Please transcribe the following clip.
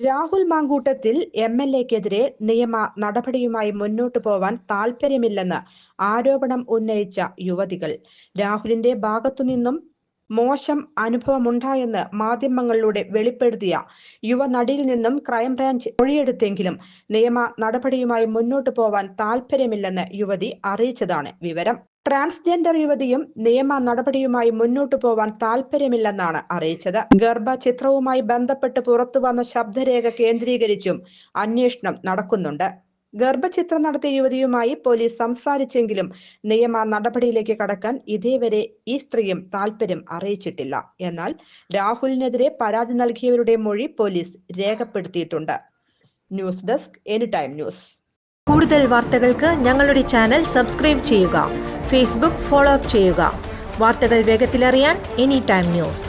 Rahul Mamkootathil M L എക്കെതിരെ നിയമ നടപടിയുമായി മുന്നോട്ടു പോവാൻ താല്പര്യമില്ലെന്ന് ആരോപണം ഉന്നയിച്ച യുവതികൾ. രാഹുലിന്റെ ഭാഗത്തുനിന്നും മോശം അനുഭവമുണ്ടായെന്ന് മാധ്യമങ്ങളിലൂടെ വെളിപ്പെടുത്തിയ യുവനടിയിൽ നിന്നും ക്രൈംബ്രാഞ്ച് മൊഴിയെടുത്തെങ്കിലും നിയമ നടപടിയുമായി മുന്നോട്ടു പോവാൻ താൽപ്പര്യമില്ലെന്ന് യുവതി അറിയിച്ചതാണ് വിവരം. ട്രാൻസ്ജെൻഡർ യുവതിയും നിയമ നടപടിയുമായി മുന്നോട്ടു പോവാൻ താൽപ്പര്യമില്ലെന്നാണ് അറിയിച്ചത്. ഗർഭചിത്രവുമായി ബന്ധപ്പെട്ട് പുറത്തുവന്ന ശബ്ദരേഖ കേന്ദ്രീകരിച്ചും അന്വേഷണം നടക്കുന്നുണ്ട്. ഗർഭചിത്രം നടത്തിയ യുവതിയുമായി പോലീസ് സംസാരിച്ചെങ്കിലും നിയമ നടപടിയിലേക്ക് കടക്കാൻ ഇതേവരെ ഈ സ്ത്രീയും താല്പര്യം അറിയിച്ചിട്ടില്ല. എന്നാൽ രാഹുലിനെതിരെ പരാതി നൽകിയവരുടെ മൊഴി പോലീസ് രേഖപ്പെടുത്തിയിട്ടുണ്ട്. News desk any time news. കൂടുതൽ വാർത്തകൾക്ക് ഞങ്ങളുടെ ചാനൽ സബ്സ്ക്രൈബ് ചെയ്യുക ഫേസ്ബുക്ക് ഫോളോ അപ്പ് ചെയ്യുക. വാർത്തകൾ വേഗത്തിലറിയാൻ എനി ടൈം ന്യൂസ്.